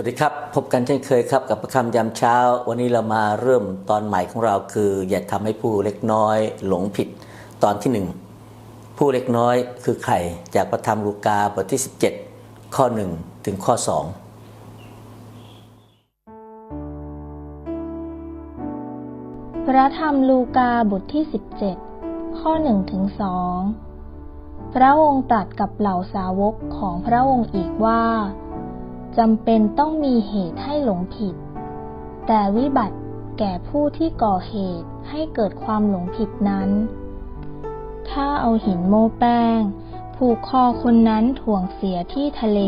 วัสดีครับ พบกันเช่นเคยครับกับประคำยามเช้า วันนี้เรามาเริ่มตอนใหม่ของเราคือ อย่าทำให้ผู้เล็กน้อยหลงผิดตอนที่หนึ่งผู้เล็กน้อยคือใครจากพระธรรมลูกาบทที่ 17 ข้อ 1 ถึงข้อ 2 พระธรรมลูกาบทที่ 17 ข้อ 1 ถึง 2 พระองค์ตรัสกับเหล่าสาวกของพระองค์อีกว่า จำเป็นต้องมีเหตุให้หลงผิด แต่วิบัติแก่ผู้ที่ก่อเหตุให้เกิดความหลงผิดนั้น ถ้าเอาหินโม้แป้ง ผูกคอคนนั้นถ่วงเสียที่ทะเล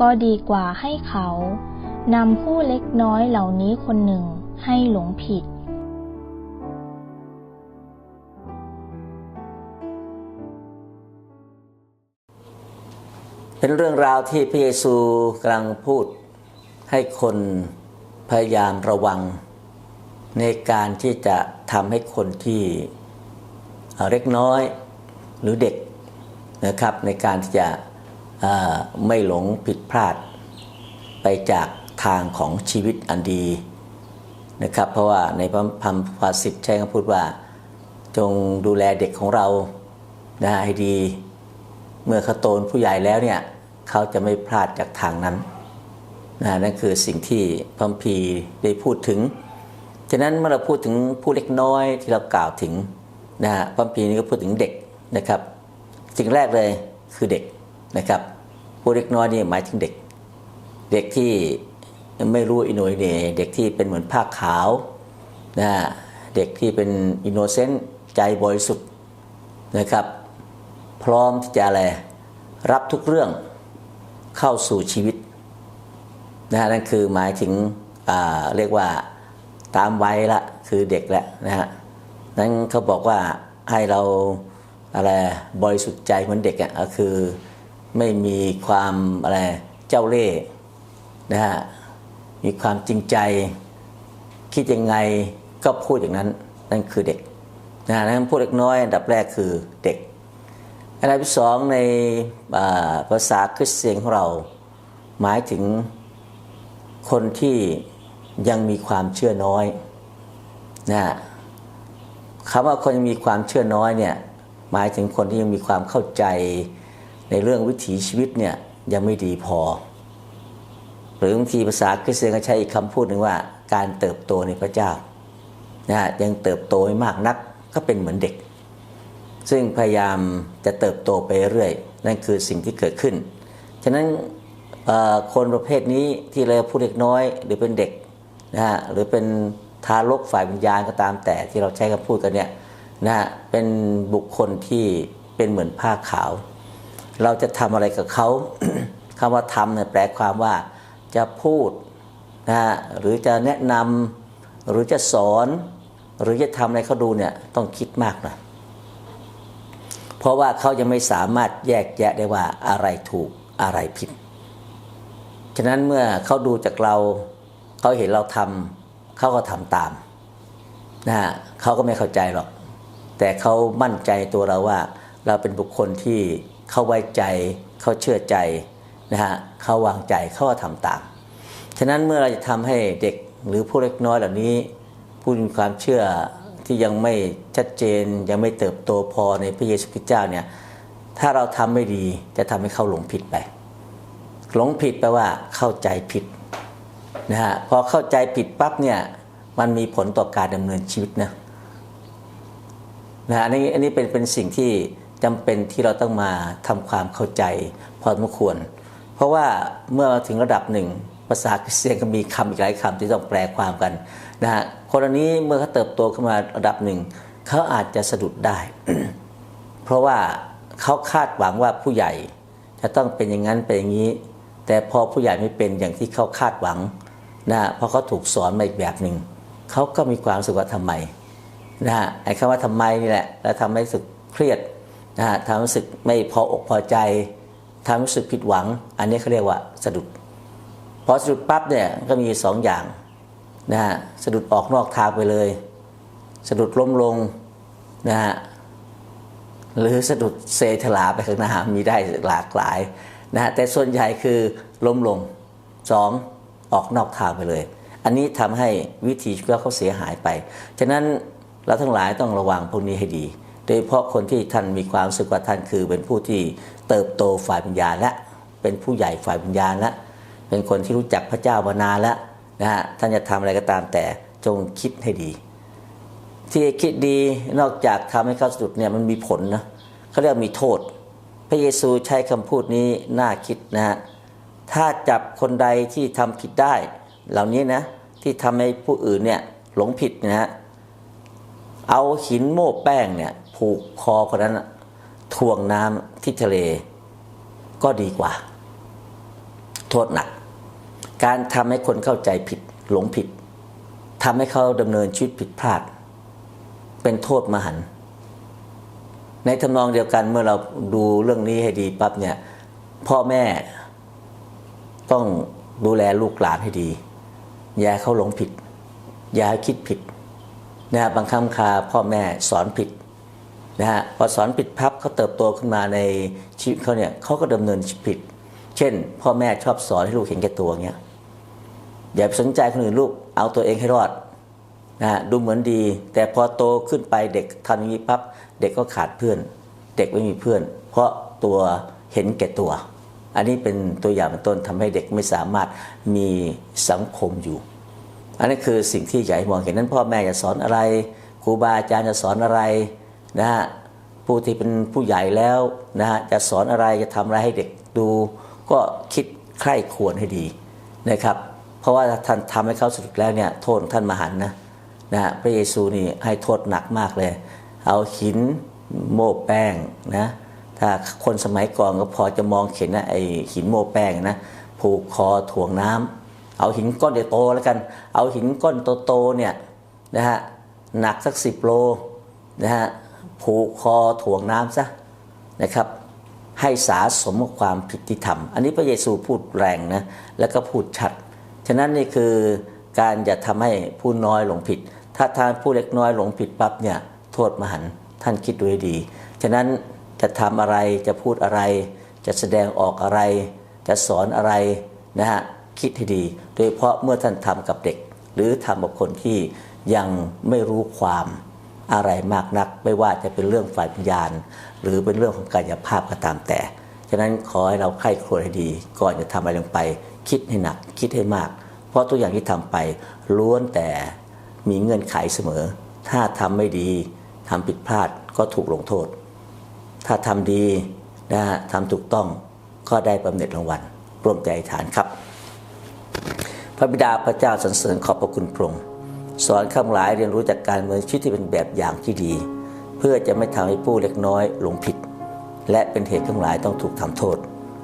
ก็ดีกว่าให้เขานำผู้เล็กน้อยเหล่านี้คนหนึ่งให้หลงผิด เป็นเรื่องราวที่พระเยซูกำลังพูดให้คนพยายามระวัง ในการที่จะทำให้คนที่เเล็กน้อยหรือเด็กนะครับในการที่จะไม่หลงผิดพลาด ไปจากทางของชีวิตอันดีนะครับ เพราะว่าในพระพัมภาษิตใช้คำพูดว่า จงดูแลเด็กของเรานะให้ดี เมื่อเขาโตเป็นผู้ใหญ่แล้วเนี่ยเขาจะไม่พลาดจากทางนั้นนะนั่นคือสิ่งที่พัมภีได้พูดถึง ฉะนั้นเมื่อเราพูดถึงผู้เล็กน้อยที่เรากล่าวถึงนะฮะพัมภีนี้ก็พูดถึงเด็กนะครับสิ่งแรกเลยคือเด็กนะครับผู้เล็กน้อยนี่หมายถึงเด็ก เด็กที่ไม่รู้อินโนยเนเด็กที่เป็นเหมือนผ้าขาวนะฮะเด็กที่เป็นอินโนเซนต์ใจบริสุทธิ์นะครับ พร้อมที่จะอะไรรับทุกเรื่องเข้าสู่ชีวิตนะฮะนั่นคือหมายถึงเรียกว่าตามวัยละคือเด็กแล้วนะฮะนั้นเขาบอกว่าให้เราอะไรบริสุทธิ์ใจเหมือนเด็กอะก็คือไม่มีความอะไรเจ้าเล่ห์นะฮะมีความจริงใจ คิดยังไงก็พูดอย่างนั้นนั่นคือเด็กนะฮะนั้นพูดเล็กน้อยอันดับแรกคือเด็ก อันดับที่สองในภาษาคริสเตียนของเรา หมายถึงคนที่ยังมีความเชื่อน้อยนะคำว่าคนยังมีความเชื่อน้อยเนี่ยหมายถึงคนที่ยังมีความเข้าใจในเรื่องวิถีชีวิตเนี่ยยังไม่ดีพอ หรือบางทีภาษาคริสเตียนก็ใช้อีกคำพูดหนึ่งว่า การเติบโตในพระเจ้านะยังเติบโตไม่มากนักก็เป็นเหมือนเด็ก ซึ่งพยายามจะเติบโตไปเรื่อย นั่นคือสิ่งที่เกิดขึ้น ฉะนั้นคนประเภทนี้ที่เราพูดเด็กน้อย หรือเป็นเด็กนะฮะหรือเป็นทารกฝ่ายวิญญาณก็ตามแต่ที่เราใช้คำพูดกันเนี่ยนะฮะเป็นบุคคลที่เป็นเหมือนผ้าขาว เราจะทำอะไรกับเขาคำว่าทำเนี่ยแปลความว่าจะพูดนะฮะหรือจะแนะนำหรือจะสอน หรือจะทำอะไรเขาดูเนี่ยต้องคิดมากหน่อย เพราะว่าเขายังไม่สามารถแยกแยะได้ว่าอะไรถูกอะไรผิด ฉะนั้นเมื่อเขาดูจากเราเขาเห็นเราทำเขาก็ทำตามนะฮะเขาก็ไม่เข้าใจหรอก แต่เขามั่นใจตัวเราว่า เราเป็นบุคคลที่เขาไว้ใจเขาเชื่อใจนะฮะเขาวางใจเขาก็ทำตาม ฉะนั้นเมื่อเราจะทำให้เด็กหรือผู้เล็กน้อยเหล่านี้ผู้มีความเชื่อ ที่ยังไม่ชัดเจน ยังไม่เติบโตพอในพระเยซูคริสต์เจ้าเนี่ยถ้าเราทำไม่ดีจะทำให้เขาหลงผิดไป หลงผิดแปลว่าเข้าใจผิดนะฮะพอเข้าใจผิดปั๊บเนี่ยมันมีผลต่อการดำเนินชีวิตนะนะฮะอันนี้อันนี้เป็นเป็นสิ่งที่จำเป็นที่เราต้องมาทำความเข้าใจพอสมควร เพราะว่าเมื่อถึงระดับหนึ่ง ภาษาคริสเตียนก็มีคำอีกหลายคำที่ต้องแปลความกันนะฮะคนอันนี้เมื่อเขาเติบโตขึ้นมาระดับหนึ่งเขาอาจจะสะดุดได้ เพราะว่าเขาคาดหวังว่าผู้ใหญ่ จะต้องเป็นอย่างนั้นเป็นอย่างนี้ แต่พอผู้ใหญ่ไม่เป็นอย่างที่เขาคาดหวังนะเพราะเขาถูกสอนมาอีกแบบหนึ่งเขาก็มีความสึกว่าทำไมนะฮะไอ้คำว่าทำไมนี่แหละแล้วทำให้รู้สึกเครียดนะฮะทำให้รู้สึกไม่พออกพอใจทำให้รู้สึกผิดหวัง อันนี้เขาเรียกว่าสะดุด พอสะดุดปั๊บเนี่ยก็มีสองอย่างนะฮะสะดุดออกนอกทางไปเลย สะดุดล้มลงนะฮะหรือสะดุดเซถลาไปข้างหน้ามีได้หลากหลายนะฮะแต่ส่วนใหญ่คือล้มลงสองออกนอกทางไปเลย อันนี้ทำให้วิถีชีวิตเขาเสียหายไป ฉะนั้นเราทั้งหลายต้องระวังพวกนี้ให้ดี โดยเฉพาะคนที่ท่านมีความสึกว่าท่านคือเป็นผู้ที่เติบโตฝ่ายปัญญาและเป็นผู้ใหญ่ฝ่ายปัญญาและ เป็นคนที่รู้จักพระเจ้ามานานแล้วนะฮะท่านจะทำอะไรก็ตามแต่จงคิดให้ดี ที่คิดดีนอกจากทำให้เขาสุดเนี่ยมันมีผลนะเขาเรียกมีโทษ พระเยซูใช้คำพูดนี้น่าคิดนะฮะถ้าจับคนใดที่ทำผิดได้ เหล่านี้นะที่ทำให้ผู้อื่นเนี่ยหลงผิดนะฮะเอาหินโม่แป้งเนี่ยผูกคอคนนั้นน่ะถ่วงน้ำที่ทะเล ก็ดีกว่า โทษหนัก การทำให้คนเข้าใจผิดหลงผิดทำให้เขาดำเนินชีวิตผิดพลาด เป็นโทษมหันในทำนองเดียวกันเมื่อเราดูเรื่องนี้ให้ดีปั๊บเนี่ยพ่อแม่ต้องดูแลลูกหลานให้ดี อย่าเขาหลงผิด อย่าคิดผิดนะฮะบางครั้งคาพ่อแม่สอนผิดนะฮะพอสอนผิดพับเขาเติบโตขึ้นมาในชีวิตเขาเนี่ยเขาก็ดำเนินชีวิตผิด เช่น พ่อแม่ชอบสอนให้ลูกเห็นแก่ตัวเงี้ย อย่าไปสนใจคนอื่นลูกเอาตัวเองให้รอดนะฮะดูเหมือนดี แต่พอโตขึ้นไปเด็กทำอย่างนี้ปั๊บเด็กก็ขาดเพื่อน เด็กไม่มีเพื่อน เพราะตัวเห็นแก่ตัว อันนี้เป็นตัวอย่างเป็นต้นทำให้เด็กไม่สามารถมีสังคมอยู่ อันนี้คือสิ่งที่อยากให้มองเห็นนั้นพ่อแม่จะสอนอะไรครูบาอาจารย์จะสอนอะไรนะฮะผู้ที่เป็นผู้ใหญ่แล้วนะฮะจะสอนอะไรจะทำอะไรให้เด็กดู ก็คิดใคร่ควรให้ดีนะครับ เพราะว่าท่านทำให้เขาสุดแล้วเนี่ยโทษท่านมหันนะนะพระเยซูนี่ให้โทษหนักมากเลย เอาหินโม่แป้งนะถ้าคนสมัยก่อนก็พอจะมองเห็นนะไอหินโม่แป้งนะผูกคอถ่วงน้ำเอาหินก้อนโตแล้วกัน เอาหินก้อนโตๆเนี่ยนะฮะหนักสักสิบโลนะฮะผูกคอถ่วงน้ำซะนะครับ ให้สาสมกับความผิดที่ทำอันนี้พระเยซูพูดแรงนะแล้วก็พูดชัด ฉะนั้นนี่คือการจะทำให้ผู้น้อยหลงผิด ถ้าทานผู้เล็กน้อยหลงผิดปั๊บเนี่ยโทษมหันต์ท่านคิดดูให้ดี ฉะนั้นจะทำอะไรจะพูดอะไร จะแสดงออกอะไร จะสอนอะไรนะฮะคิดให้ดี โดยเฉพาะเมื่อท่านทำกับเด็ก หรือทำกับคนที่ยังไม่รู้ความอะไรมากนัก ไม่ว่าจะเป็นเรื่องฝ่ายวิญญาณ หรือเป็นเรื่องของกายภาพก็ตามแต่ ฉะนั้นขอให้เราไข้ครวญให้ดี ก่อนจะทำอะไรลงไปคิดให้หนัก คิดให้มาก เพราะตัวอย่างที่ทำไปล้วนแต่มีเงื่อนไขเสมอ ถ้าทำไม่ดีทำผิดพลาดก็ถูกลงโทษ ถ้าทำดีนะฮะทำถูกต้องก็ได้บำเหน็จรางวัลร่วมใจอธิษฐานครับ พระบิดาพระเจ้าสรรเสริญขอบพระคุณพระองค์สอนข้าหลายเรียนรู้จากการเมืองชีวิตที่เป็นแบบอย่างที่ดี เพื่อจะไม่ทำให้ผู้เล็กน้อยหลงผิด และเป็นเหตุข้าหลายต้องถูกทำโทษ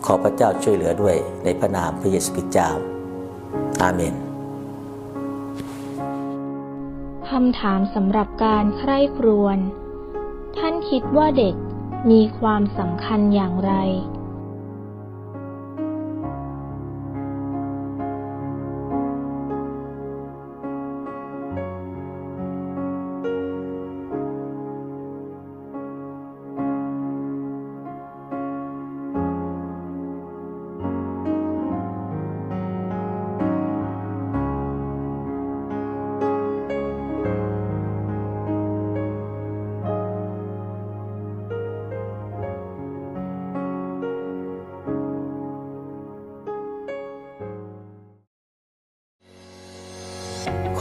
ขอพระเจ้าช่วยเหลือด้วยในพระนามพระเยซูคริสต์เจ้า อาเมนคำถามสำหรับการใคร่ครวญท่านคิดว่าเด็กมีความสำคัญอย่างไร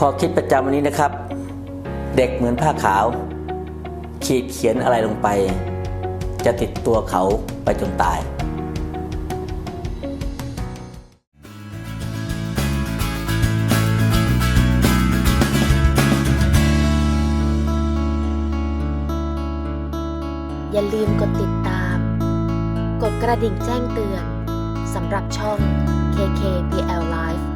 ข้อคิดประจำวันนี้นะครับ เด็กเหมือนผ้าขาว ขีดเขียนอะไรลงไป จะติดตัวเขาไปจนตายอย่าลืมกดติดตาม กดกระดิ่งแจ้งเตือนสำหรับช่อง KKPL Live